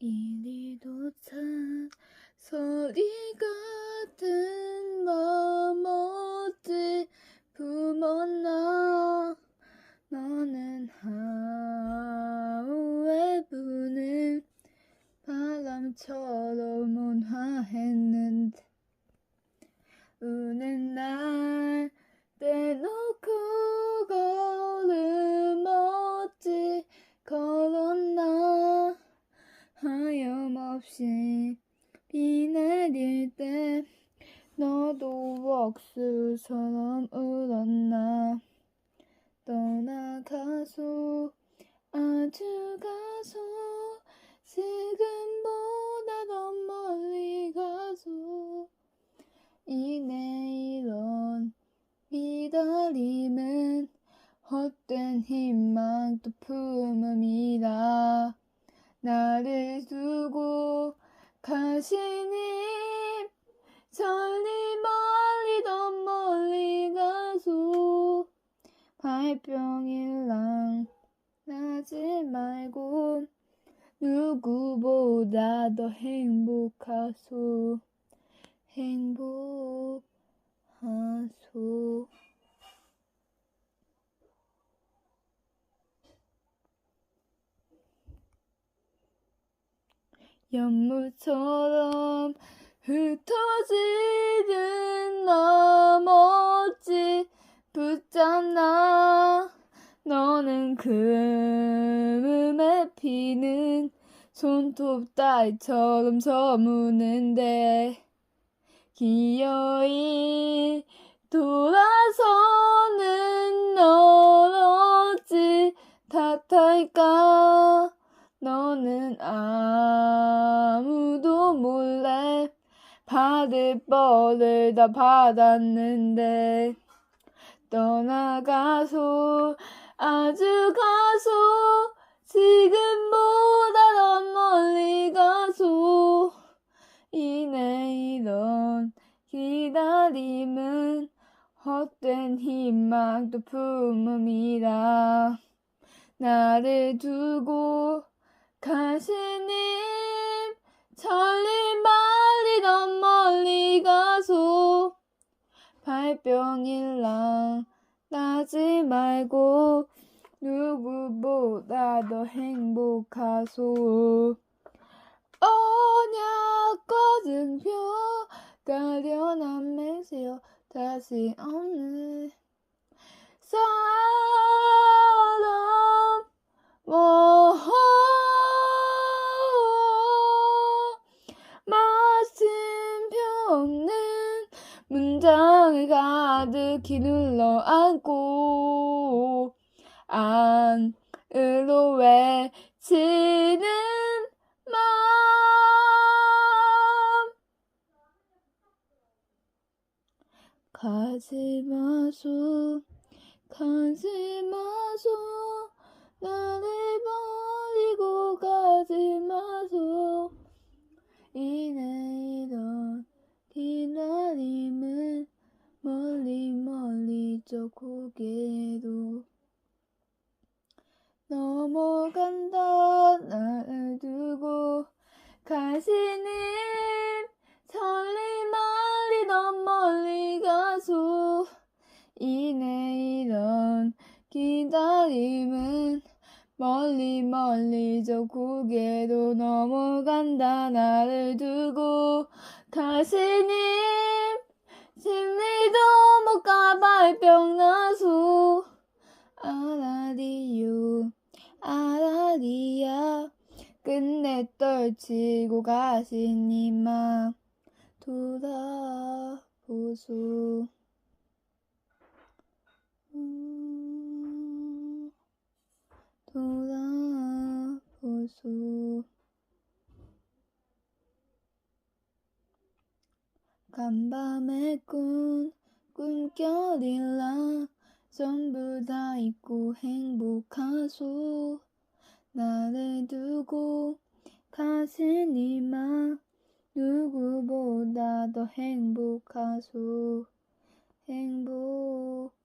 이리도 찬 소리 같은 마음 어찌 품었나? 너는 하우에 부는 바람처럼 온화했는데 우는 날 떼놓고 걸음 어찌 걸었나 하염 없이 비 내릴 때 너도 웍스처럼 울었나? 떠나가소 아주 가소 지금보다 더 멀리 가소 이 내일은 기다림은 헛된 희망도 품음이라 나를 두고 가시니 저리 멀리 더 멀리 가소. 발병일랑 나지 말고 누구보다 더 행복하소. 행복하소 연무처럼 흩어지는 나머지 붙잡나? 너는 그 음에 피는 손톱 따위처럼 저무는데 기어이 다 받았는데 떠나가소 아주 가소 지금보다 더 멀리 가소. 이 내일은 기다림은 헛된 희망도 품음이라. 나를 두고 가시 발병일랑 나지 말고 누구보다 더 행복하소. 언약과 증표 가련한 맹세여 다시 사람 뭐 가득히 눌러 안고 안으로 외치는 마음. 가지 마 소 가지 마 저 고개로 넘어간다. 나를 두고 가시님 천리 멀리 더 멀리 가소 이 내일은 기다림은 멀리 멀리 저 고개로 넘어간다. 나를 두고 가시님 못 나소 아라리요 아라리야. 끝내 떨치고 가시니마. 돌아보소 음, 돌아보소 간밤의 꿈 꿈결이라. 전부 다 잊고 행복하소. 나를 두고 가시니마 누구보다 더 행복하소. 행복하소.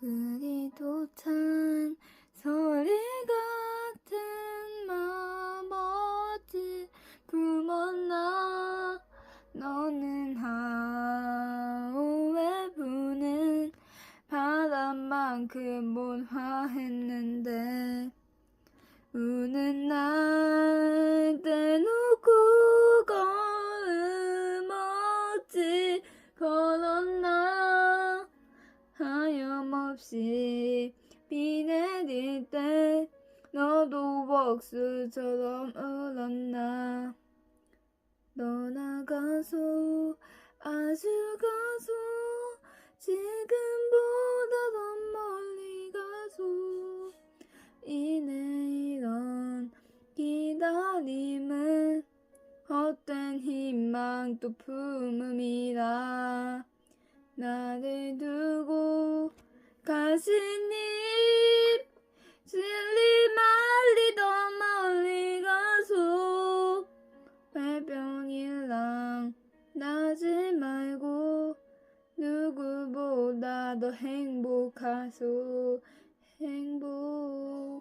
그리도 찬 만큼 못 화했는데 우는 날 대놓고 걸음 없지 걸었나 하염없이 비 내릴 때 너도 웍스처럼 울었나 가시니 진리 말리 더 멀리 가서 발병이랑 나지 말고 누구보다 더 행복하소. 행복하소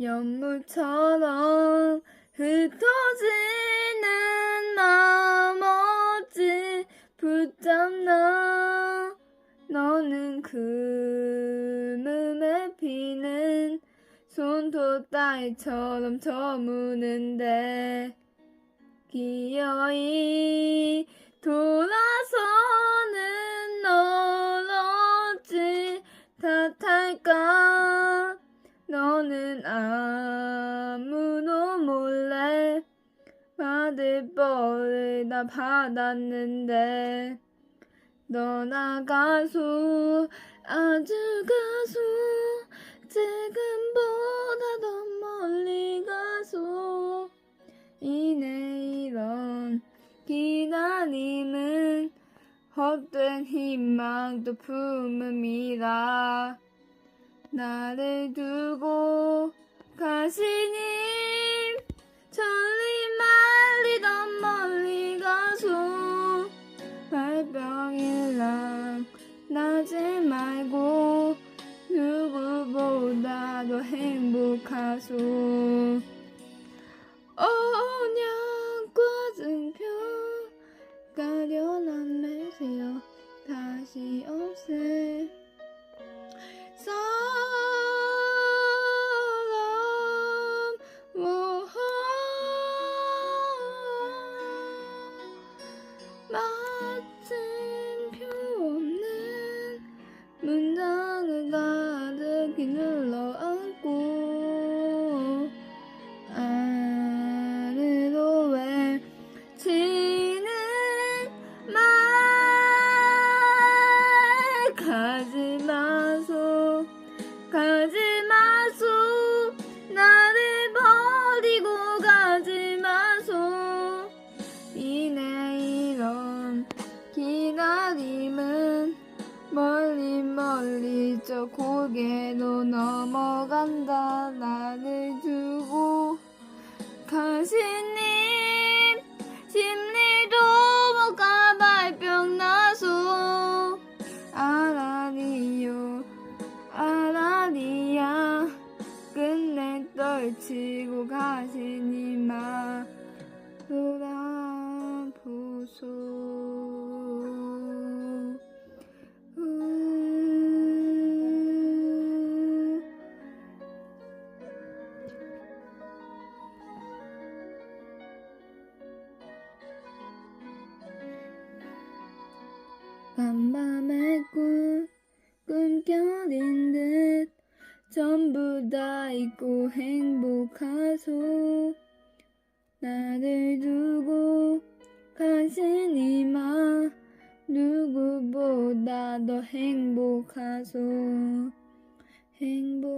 연물처럼 흩어지는 나머지 붙잡나? 너는 그음에 피는 손톱 따위처럼 저무는데 기어이 돌아서는 널 어찌 탓할까 너는 아무도 몰래 받을 뻔을 다 받았는데 떠나가수 아주 가수 지금보다 더 멀리 가수. 이내 이런 기다림은 헛된 희망도 품음이라 나를 두고 가시니 천리 말리 더 멀리 가서 발병이랑 나지 말고 누구보다 더 행복하소 저 고개로 넘어간다. 나를 두고 가시 간밤의 꿈 꿈결인 듯 전부 다 잊고 행복하소. 나를 두고 가시니마 누구보다 더 행복하소. 행복하소